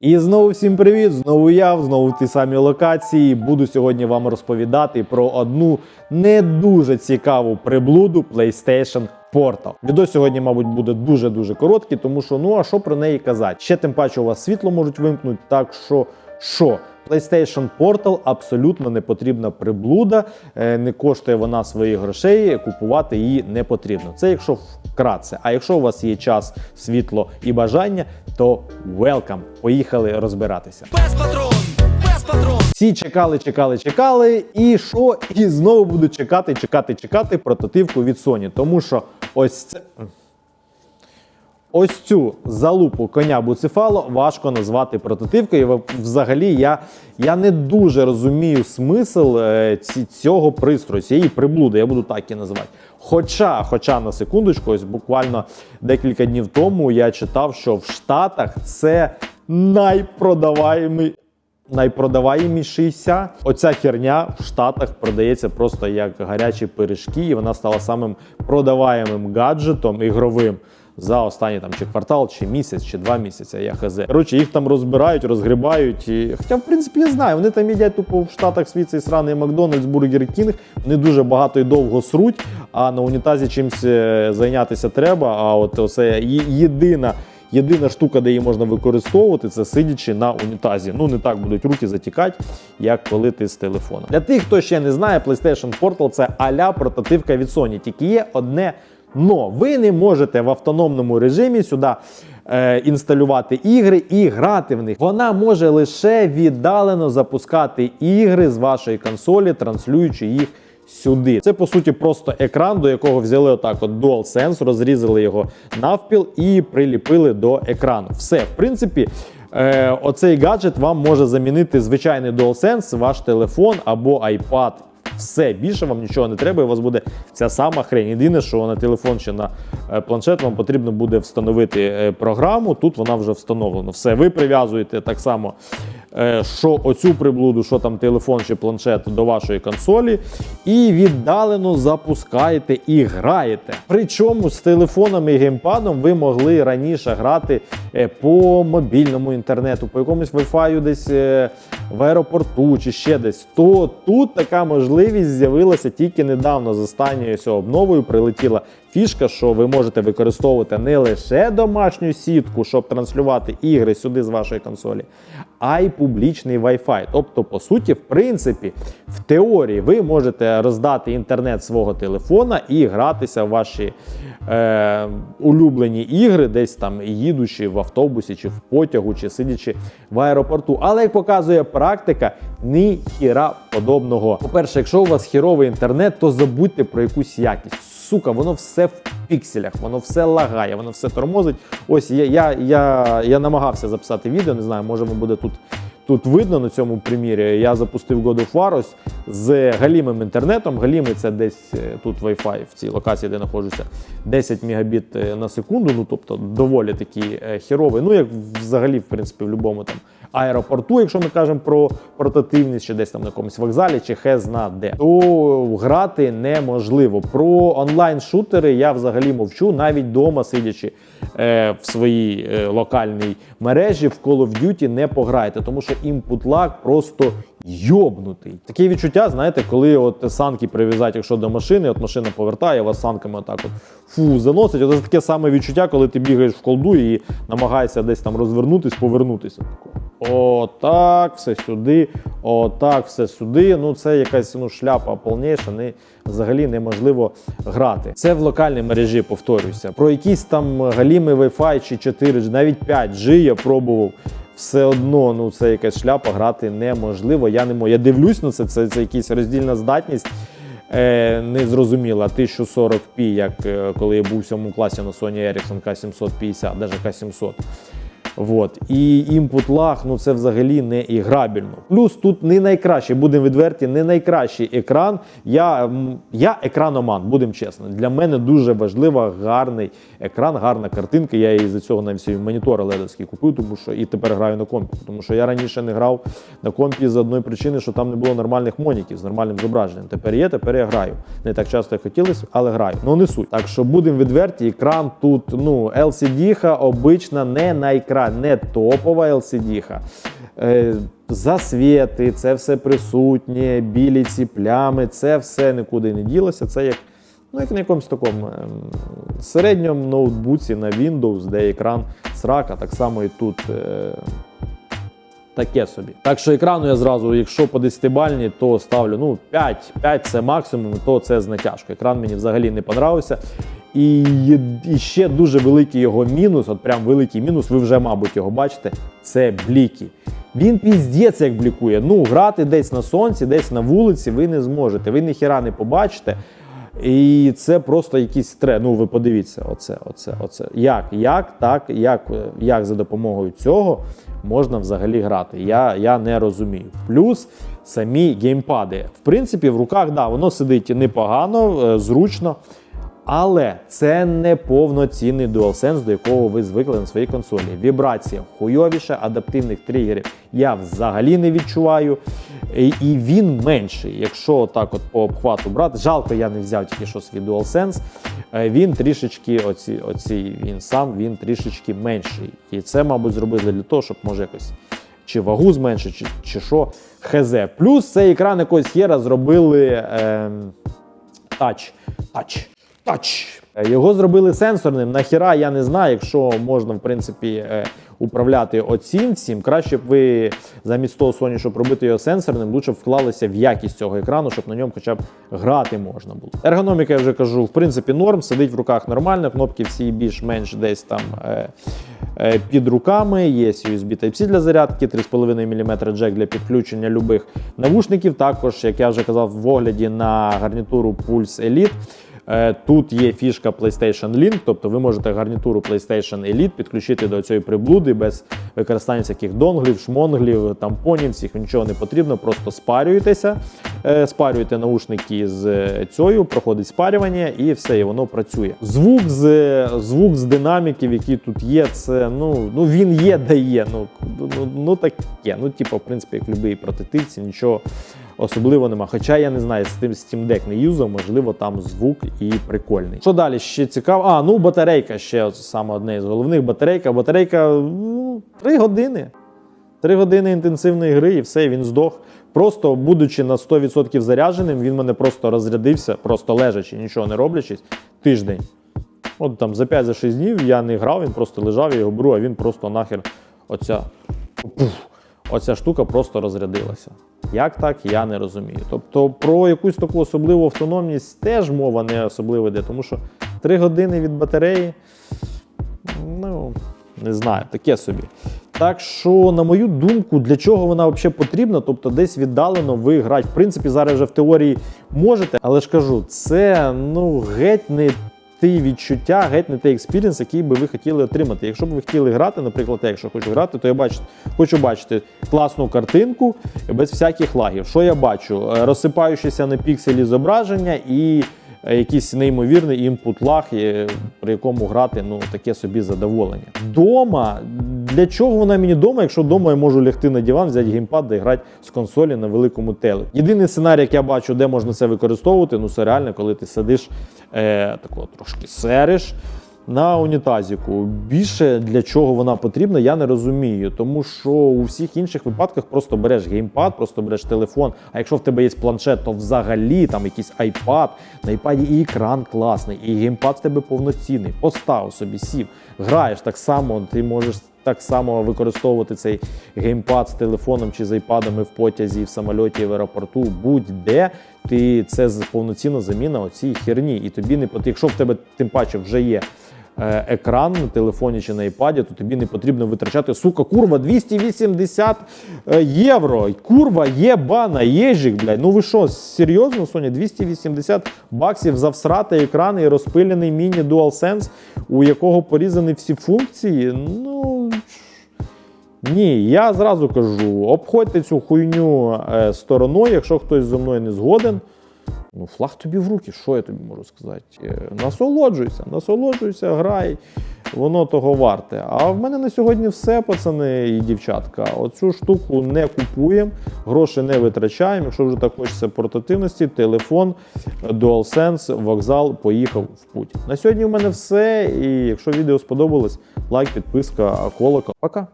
І знову всім привіт! Знову я, знову в тій самій локації. Буду сьогодні вам розповідати про одну не дуже цікаву приблуду PlayStation Portal. Відео сьогодні, мабуть, буде дуже дуже короткий, тому що ну а що про неї казати? Ще тим паче у вас світло можуть вимкнути, так що що? PlayStation Portal абсолютно не потрібна приблуда, е, не коштує вона своїх грошей, купувати її не потрібно. Це якщо вкратце. А якщо у вас є час, світло і бажання, то welcome. Поїхали розбиратися. Без патрон, без патрон. Всі чекали, чекали, чекали, і що? І знову будуть чекати, чекати, чекати прототипку від Sony. Тому що ось це. Ось цю залупу коня Буцефало важко назвати прототипкою. Взагалі, я, я не дуже розумію смисл е, цього пристрою, цієї приблуди, я буду так і називати. Хоча, хоча на секундочку, ось буквально декілька днів тому я читав, що в Штатах це найпродаваємий найпродаваємішийся. Оця херня в Штатах продається просто як гарячі пиріжки, і вона стала самим продаваємим гаджетом ігровим. За останні там чи квартал, чи місяць, чи два місяці, я хз. Коротше, їх там розбирають, розгрібають. І... Хоча, в принципі, я знаю, вони там їдять тупо в Штатах свій цей сраний Макдональдс, Бургер Кінг. Вони дуже багато і довго сруть, а на унітазі чимось е, зайнятися треба. А от оце єдина Єдина штука, де її можна використовувати, це сидячи на унітазі. Ну не так будуть руки затікати, як коли ти з телефону. Для тих, хто ще не знає, PlayStation Portal це аля прототипка від Sony. Тільки є одне но. Ви не можете в автономному режимі сюди е, інсталювати ігри і грати в них. Вона може лише віддалено запускати ігри з вашої консолі, транслюючи їх сюди. Це по суті просто екран, до якого взяли отак от DualSense, розрізали його навпіл і приліпили до екрану. Все, в принципі. Е, оцей гаджет вам може замінити звичайний DualSense, ваш телефон або iPad. Все, більше вам нічого не треба, і у вас буде ця сама хрень. Єдине, що на телефон чи на е, планшет вам потрібно буде встановити е, програму. Тут вона вже встановлена. Все, ви прив'язуєте так само, що оцю приблуду, що там телефон чи планшет до вашої консолі, і віддалено запускаєте і граєте. Причому з телефоном і геймпадом ви могли раніше грати е, по мобільному інтернету, по якомусь Wi-Fi десь е, в аеропорту чи ще десь. То тут така можливість з'явилася тільки недавно. З останньою ось обновою прилетіла фішка, що ви можете використовувати не лише домашню сітку, щоб транслювати ігри сюди з вашої консолі, а публічний Wi-Fi. Тобто, по суті, в принципі, в теорії ви можете роздати інтернет свого телефона і гратися в ваші е, улюблені ігри, десь там їдучи в автобусі, чи в потягу, чи сидячи в аеропорту. Але як показує практика, ні хіра подобного. По-перше, якщо у вас хіровий інтернет, то забудьте про якусь якість. Сука, воно все в пікселях, воно все лагає, воно все тормозить. Ось я, я, я, я намагався записати відео, не знаю, може буде тут. Тут видно на цьому примірі. Я запустив God of War ось з галімим інтернетом. Галімий це десь е, тут Wi-Fi в цій локації, де знаходжуся, 10 мегабіт е, на секунду. Ну тобто доволі такий е, херовий. Ну як взагалі, в принципі, в будь-якому там аеропорту, якщо ми кажемо про портативність, чи десь там на якомусь вокзалі, чи хез на де, то грати неможливо. Про онлайн-шутери я взагалі мовчу, навіть вдома сидячи е, в своїй е, локальній мережі в Call of Duty не пограєте, тому що input lag просто йобнутий. Таке відчуття, знаєте, коли от санки прив'язати, якщо до машини, от машина повертає, вас санками отак от фу, заносить. Це таке саме відчуття, коли ти бігаєш в колду і намагаєшся десь там розвернутись, повернутися. Отак, все сюди, отак, все сюди. Ну це якась ну, шляпа повніша, не, взагалі неможливо грати. Це в локальній мережі, повторюся. Про якісь там галіми Wi-Fi чи 4G, навіть 5G я пробував. Все одно, ну це якась шляпа, грати неможливо. Я не можу. Я дивлюсь на це, це, це якась роздільна здатність. Е, не зрозуміла 1040p, як е, коли я був у 7 класі на Sony Ericsson K750, навіть K700. Вот. І input lag, ну це взагалі не іграбельно. Плюс тут не найкращий, будемо відверті, не найкращий екран. Я, я екраноман, будемо чесно. Для мене дуже важливо гарний екран, гарна картинка. Я і за цього навіть свій монітор ледовський купив, тому що і тепер граю на компі. Тому що я раніше не грав на компі з одної причини, що там не було нормальних моніків з нормальним зображенням. Тепер є, тепер я граю. Не так часто як хотілося, але граю. Ну не суть. Так що будемо відверті, екран тут ну LCD-ха обична не найкраща. Не топова LCD. Е, засвіти, це все присутнє, білі ці плями, це все нікуди не ділося. Це як, ну, як на якомусь такому ем, середньому ноутбуці на Windows, де екран срака, так само і тут. Е, Таке собі. Так що екрану я зразу, якщо по 10-бальні, то ставлю ну 5, 5 це максимум, то це з натяжкою. Екран мені взагалі не понравився. І, ще дуже великий його мінус, от прям великий мінус, ви вже, мабуть, його бачите, це бліки. Він піздець як блікує. Ну, грати десь на сонці, десь на вулиці ви не зможете. Ви ніхіра не побачите. І це просто якийсь тре. Ну, ви подивіться, оце, оце, оце. Як, як, так, як, як за допомогою цього можна взагалі грати? Я, я не розумію. Плюс самі геймпади. В принципі, в руках, да, воно сидить непогано, е, зручно. Але це не повноцінний DualSense, до якого ви звикли на своїй консолі. Вібрація хуйовіша, адаптивних тригерів я взагалі не відчуваю. І він менший. Якщо так от по обхвату брати, жалко, я не взяв тільки що свій DualSense. Е, Він трішечки, оці, оці, він сам він трішечки менший. І це, мабуть, зробили для того, щоб може якось чи вагу зменшити, чи, чи що. ХЗ. Плюс цей екран якогось хера зробили. ем, тач. Тач. Е, Його зробили сенсорним. Нахіра я не знаю, якщо можна, в принципі, е, управляти оцім всім. Краще б ви замість того Sony, щоб робити його сенсорним, лучше б вклалися в якість цього екрану, щоб на ньому хоча б грати можна було. Ергономіка, я вже кажу, в принципі, норм, сидить в руках нормально, кнопки всі більш-менш десь там. Е, е, під руками, є USB Type-C для зарядки, 3,5 мм джек для підключення любих навушників. Також, як я вже казав, в огляді на гарнітуру Pulse Elite. Е, Тут є фішка PlayStation Link, тобто ви можете гарнітуру PlayStation Elite підключити до цієї приблуди без використання всяких донглів, шмонглів, тампонів, всіх нічого не потрібно. Просто спарюєтеся, е, спарюєте наушники з е, цією, проходить спарювання і все, і воно працює. Звук з звук з динаміків, які тут є, це ну, ну він є, де є. Ну, ну, ну таке. Ну, типу, в принципі, як будь-який прототипці, нічого особливо нема. Хоча я не знаю, з тим Steam Deck не юзав, можливо, там звук і прикольний. Що далі ще цікаво? А, ну батарейка ще саме одне з головних. Батарейка. Батарейка ну, 3 години. 3 години інтенсивної гри і все, він здох. Просто будучи на 100% зарядженим, він мене просто розрядився, просто лежачи, нічого не роблячись, тиждень. От там за 5-6 днів я не грав, він просто лежав, я його беру, а він просто нахер оця, пуф, оця штука просто розрядилася. Як так, я не розумію. Тобто про якусь таку особливу автономність теж мова не особливо йде, тому що 3 години від батареї, ну, не знаю, таке собі. Так що, на мою думку, для чого вона взагалі потрібна? Тобто, десь віддалено ви грати. В принципі, зараз вже в теорії можете, але ж кажу, це ну геть не ті відчуття, геть не той експірінс, який би ви хотіли отримати. Якщо б ви хотіли грати, наприклад, якщо хочу грати, то я бачу, хочу бачити класну картинку без всяких лагів. Що я бачу? Е, Розсипаючися на пікселі зображення і е, якийсь неймовірний інпут лаг, е, при якому грати ну таке собі задоволення. Дома для чого вона мені дома, якщо вдома я можу лягти на диван, взяти геймпад і грати з консолі на великому теле. Єдиний сценарій, як я бачу, де можна це використовувати, ну це реально, коли ти сидиш е, тако трошки сериш. На унітазіку більше для чого вона потрібна, я не розумію. Тому що у всіх інших випадках просто береш геймпад, просто береш телефон. А якщо в тебе є планшет, то взагалі там якийсь iPad, на iPad і екран класний, і геймпад в тебе повноцінний. Постав собі, сів, граєш так само, ти можеш так само використовувати цей геймпад з телефоном чи з айпадами в потязі, в самольоті, в аеропорту, будь-де. Ти це повноцінна заміна оцій херні. І тобі не пот- якщо в тебе тим паче вже є е, екран на телефоні чи на айпаді, то тобі не потрібно витрачати сука, курва 280 е, євро. Курва єбана, єжик, блядь. Ну ви що, серйозно, Соня? 280 баксів за всрати екран і розпилений міні DualSense, у якого порізані всі функції. Ну. Ні, я зразу кажу, обходьте цю хуйню е, стороною, якщо хтось зі мною не згоден. Ну, флаг тобі в руки, що я тобі можу сказати? Е, Насолоджуйся, насолоджуйся, грай. воно того варте. А в мене на сьогодні все, пацани і дівчатка. Оцю штуку не купуємо, гроші не витрачаємо. Якщо вже так хочеться портативності, телефон, DualSense, вокзал, поїхав в путь. На сьогодні в мене все. І якщо відео сподобалось, лайк, підписка, колокол. Пока.